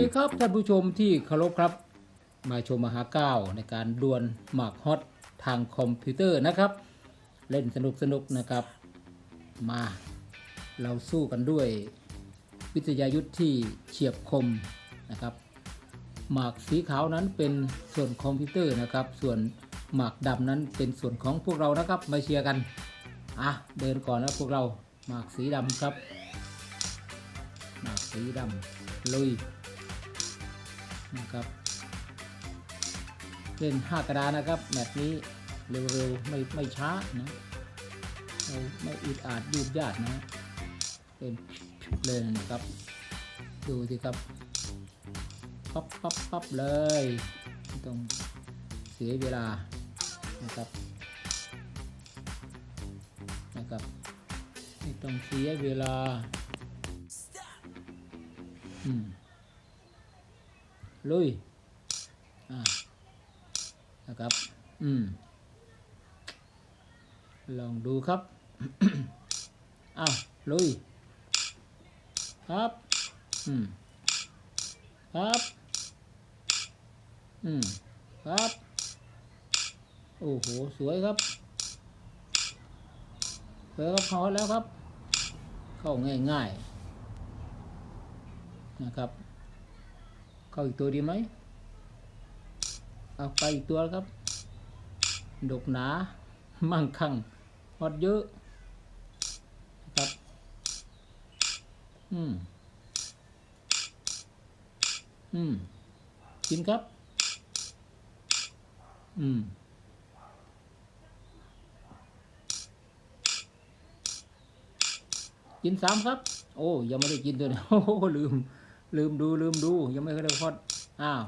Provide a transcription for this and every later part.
ดีครับท่านผู้ชมที่เคารพครับ มาชมมหาก้าวในการดวลหมากฮอตทางคอมพิวเตอร์นะครับ เล่นสนุกสนุกนะครับ มาเราสู้กันด้วยวิทยายุทธ์ที่เฉียบคมนะครับ หมากสีขาวนั้นเป็นส่วนคอมพิวเตอร์นะครับ ส่วนหมากดำนั้นเป็นส่วนของพวกเรานะครับมาเชียร์กันอะเดินก่อนนะพวกเราหมากสีดำครับ หมากสีดำลุย นะครับ เล่นห้ากระดานนะครับแมตช์นี้เร็วๆไม่ไม่ช้านะไม่อึดอาดยืดยาดนะเล่นเลยนะครับ ดูสิครับปั๊บปั๊บปั๊บเลยไม่ต้องเสียเวลานะครับนะครับไม่ต้องเสียเวลา อืม ลุยนะครับ อืม ลองดูครับ อ้าวลุย ครับ อืม ครับ อืม ครับ โอ้โห สวยครับ สวยครับพอแล้วครับ เข้าง่ายๆ นะครับ เข้าอีกตัวดีไหมเอาไปอีกตัวครับ ดกหนา มั่งคั่งฮอดเยอะครับ อืม อืม กินครับ อืม กินสามครับ โอ้ ยังไม่ได้กินตัวนี้โอ้โหลืม ลืมดูลืมดูยังไม่เคยได้พอดอ้าว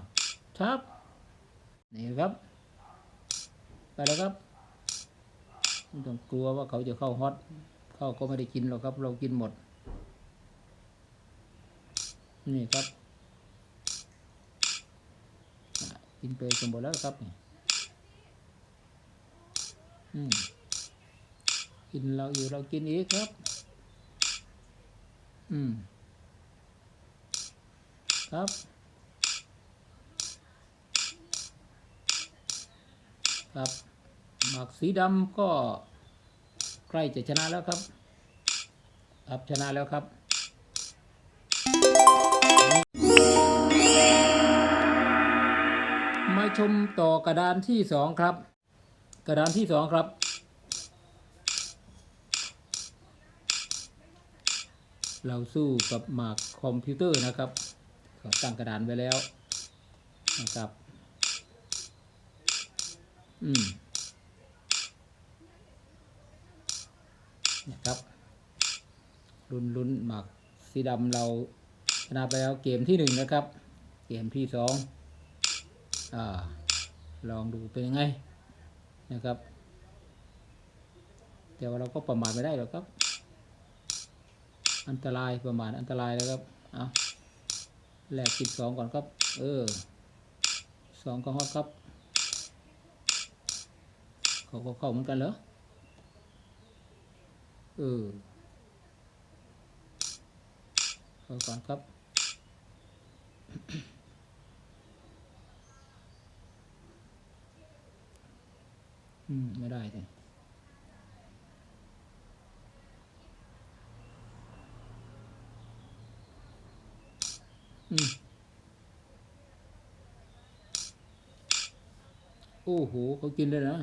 ครับนี่ครับ ไปแล้วครับไม่ต้องกลัวว่าเขาจะเข้าฮอตเขาก็ไม่ได้กินหรอกครับ เรากินหมด นี่ครับกินไปสมบูรณ์แล้วครับอืมกินเราอยู่เรากินอีกครับ อืม ครับ ครับ หมากสีดำก็ใกล้จะชนะแล้วครับ ครับชนะแล้วครับมาชมต่อกระดานที่สองครับ กระดานที่สองครับเราสู้กับหมากคอมพิวเตอร์นะครับ ก็ตั้งกระดานไว้แล้วนะครับ อืมนะครับลุ้นลุ้นหมากสีดำเราชนะไปแล้วเกมที่หนึ่งนะครับ เกมที่สองอ่าลองดูเป็นยังไงนะครับ แต่ว่าเราก็ประมาทไม่ได้หรอกครับ อันตรายประมาทอันตรายแล้วครับ เอา แหลกกินสองก่อนครับ เออสองก็ฮอตครับ เขาก็เข้าเหมือนกันเหรอ เออเข้าก่อนครับอืม ไม่ได้เลย โอ้โหเขากินเลยนะ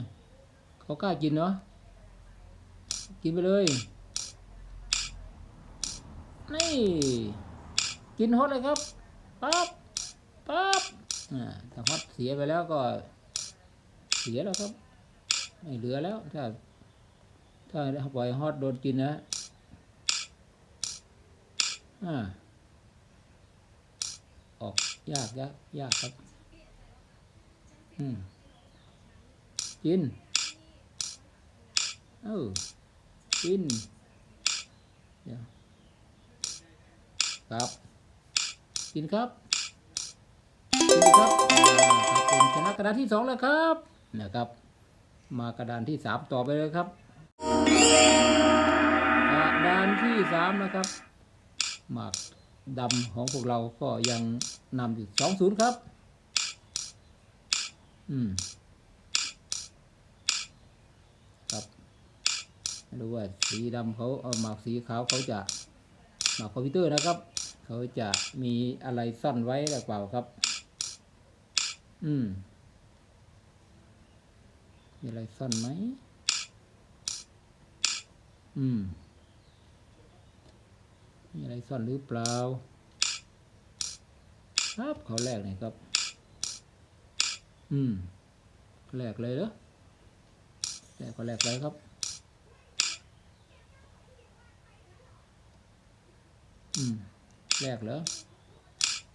เขากล้ากินเนาะกินไปเลย นี่ กินฮอตเลยครับปั๊บปั๊บอ่าถ้าฮอตเสียไปแล้วก็ เสียแล้วครับไม่เหลือแล้ว ถ้า ถ้าปล่อยฮอตโดนกินนะอ่า ออกยากยากยากครับ อืมกิน เออกินเดี๋ยวครับ กินครับ กินครับครับผมชนะกระดานที่สองแล้วครับนะครับ มากระดานที่สามต่อไปเลยครับ กระดานที่สามนะครับหมาก ดำของพวกเราก็ยังนำอยู่สองศูนย์ครับ อืม ครับไม่รู้ว่าสีดำเขาเอาหมากสีขาวเขาจะหมากคอมพิวเตอร์นะครับ เขาจะมีอะไรซ่อนไว้หรือเปล่าครับ อืม มีอะไรซ่อนไหม อืม มีอะไรซ่อนหรือเปล่า ครับเขาแรกนี่ครับ อืมแรกเลยเหรอแรกก็แรกเลยครับ อืมแรกเหรอ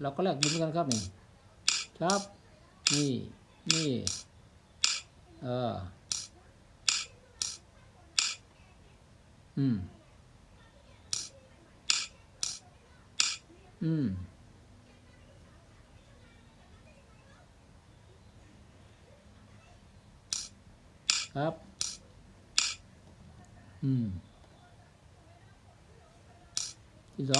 เราก็แรกเหมืนกันครับนี่ครับ นี่ นี่ เออ อืม อืมครับอืมที่ส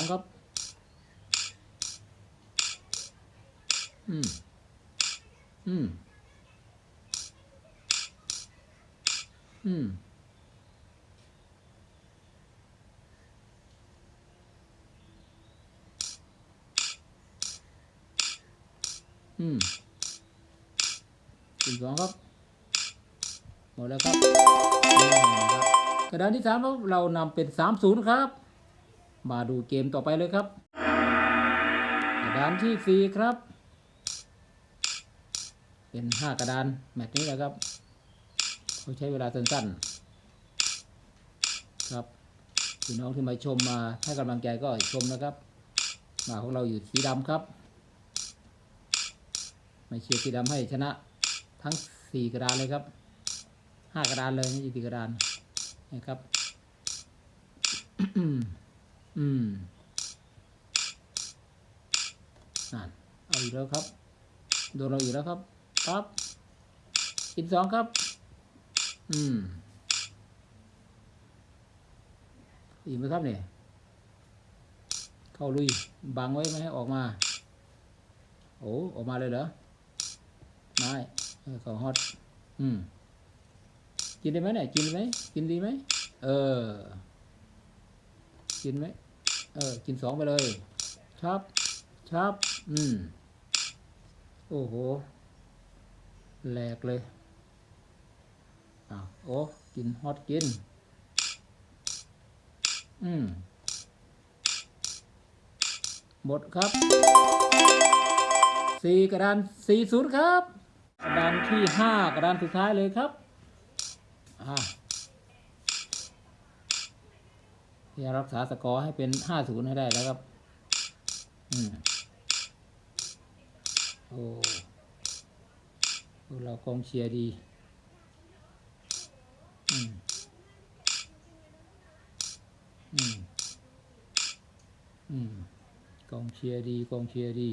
อีกสองครับ หมดแล้วครับกระดานที่สามครับเรานำเป็นสามศูนย์ครับ มาดูเกมต่อไปเลยครับกระดานที่สี่ครับ เป็นห้ากระดานแมตช์นี้แหละครับเขาใช้เวลาสั้นๆครับพี่น้องที่มาชมมาให้กำลังใจก็ชมนะครับหมาของเราอยู่สีดำครับ มาเชียร์สีดำให้ชนะทั้งสี่กระดานเลยครับห้ากระดานเลยไม่สี่กระดานนะครับ อืมนั่นเอาอีกแล้วครับโดนเราอีกแล้วครับครับกินสองครับ อืมอีกไหมครับเนี่ยเข้าลุยบังไว้ไม่ให้ออกมา โอ้ ออกมาเลยเหรอ ไม่เออเขาฮอตอืมกินได้ไหมเนี่ยกินไหมกินดีไหมเออ กินไหมเออ กินสองไปเลยชับชับอืมโอ้โหแหลกเลยอ้าวโอ้กินฮอตกิน อืมหมดครับสี่กระดานสี่ศูนย์ครับ กระดานที่ห้ากระดานสุดท้ายเลยครับอ่าพยายามรักษาสกอร์ให้เป็นห้าศูนย์ให้ได้แล้วครับ อืมโอ้พวกเรากองเชียร์ดี อืม อืม อืม กองเชียร์ดี กองเชียร์ดี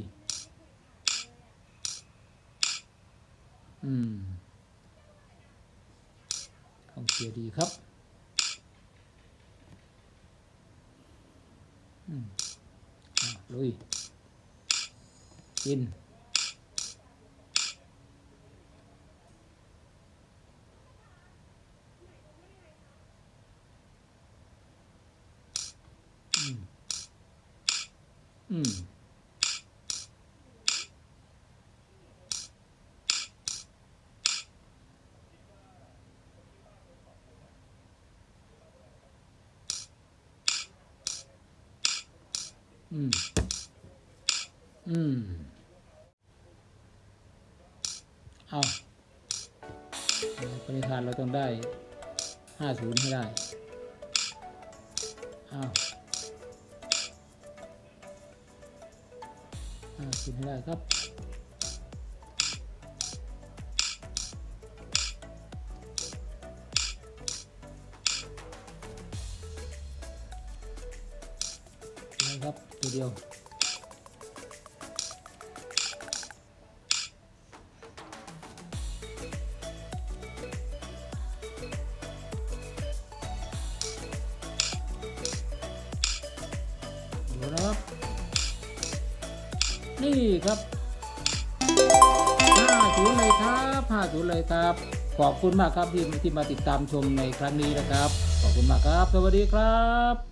อืมกองเชียร์ดีครับ อืมอะลุย กิน อืม อืม อืม อืม เอาปณิธานเราต้องได้ห้าศูนย์ให้ได้ เอาห้าศูนย์ให้ได้ครับได้ครับตัวเดียว นะครับ นี่ครับน้านย์เลยครับน้านย์เลยครับ ขอบคุณมากครับที่ที่มาติดตามชมในครั้งนี้นะครับ ขอบคุณมากครับ สวัสดีครับ